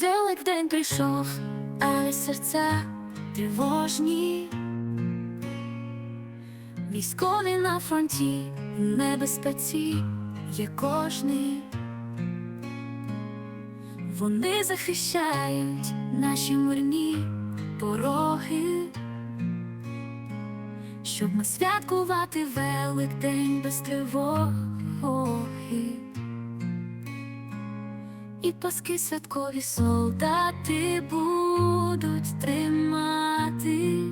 Великдень прийшов, але серця тривожні. Військові на фронті, в небезпеці є кожний. Вони захищають наші мирні пороги, щоб ми святкувати Великдень без тривоги. І паски святкові солдати будуть тримати,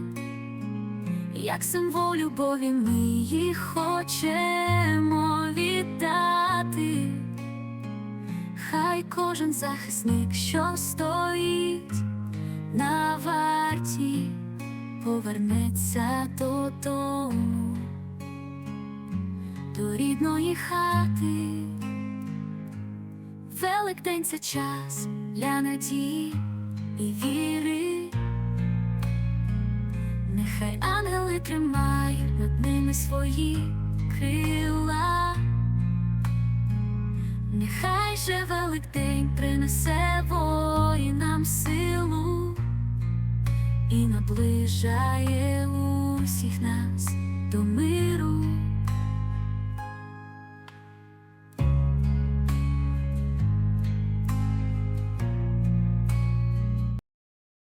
як символ любові ми їх хочемо віддати. Хай кожен захисник, що стоїть на варті, повернеться додому, до рідної хати. Великдень це час для надії і віри. Нехай ангели тримають над ними свої крила. Нехай же Великдень принесе воїнам силу і наближає миру.